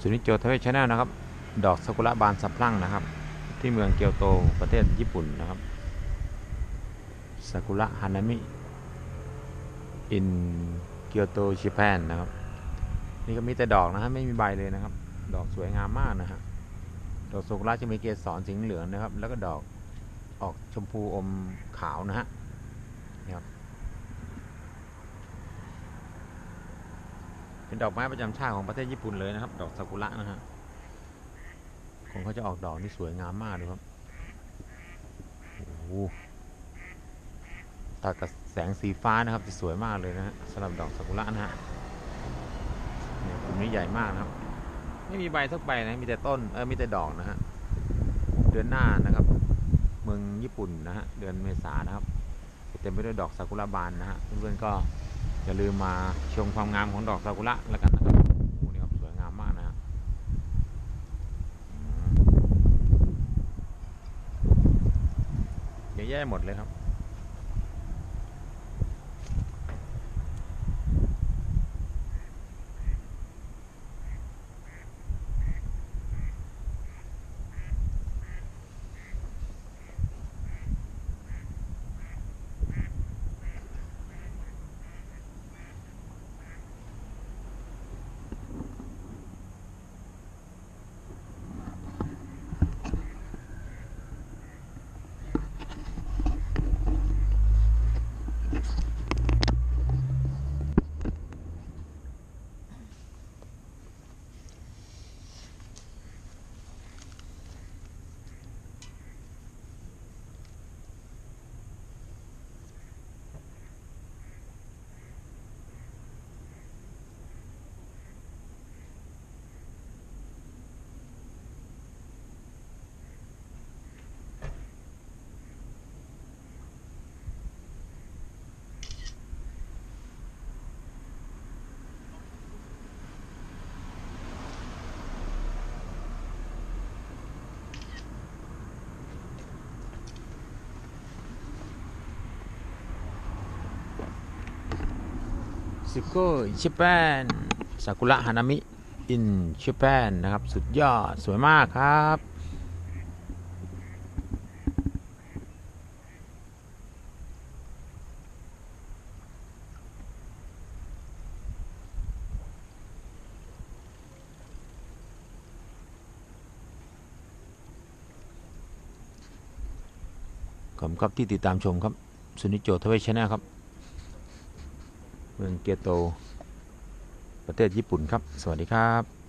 สุนิโจทเวชแนลนะครับ ดอกซากุระบานสะพรั่งนะครับ ที่เมืองเกียวโตประเทศญี่ปุ่นนะครับซากุระฮานามิอินเกียวโตญี่ปุ่นนะครับ นี่ก็มีแต่ดอกนะฮะไม่มีใบเลยนะครับ ดอกสวยงามมากนะฮะดอกซากุระจะมีเกสรสีเหลืองนะครับ แล้วก็ดอกออกชมพูอมขาวนะฮะนี่ครับ เป็นดอกไม้ประจำชาติของประเทศญี่ปุ่นเลยนะครับ ดอกซากุระนะฮะคงเขาจะออกดอกนี่สวยงามมากเลยครับโอ้ตัดกับแสงสีฟ้านะครับจะสวยมากเลยนะฮะสำหรับดอกซากุระนะฮะเนี่ยกลุ่มนี้ใหญ่มากนะครับ ไม่มีใบสักใบนะมีแต่ต้นเออมีแต่ดอกนะฮะเดือนหน้านะครับ เมืองญี่ปุ่นนะฮะเดือนเมษานะครับเต็มไปด้วยดอกซากุระบานนะฮะเพื่อนๆก็ อย่าลืมมาชมความงามของดอกซากุระแล้วกันนะครับโอ้นี่ครับสวยงามมากนะฮะเยอะแยะหมดเลยครับ ซิโก้ชิปแปนซากุระฮานามิอินชิปแปนนะครับ สุดยอด สวยมากครับขอบคุณครับที่ติดตามชมครับ สุนิจโจทเวชแนลครับ เมืองเกียวโต ประเทศญี่ปุ่นครับ สวัสดีครับ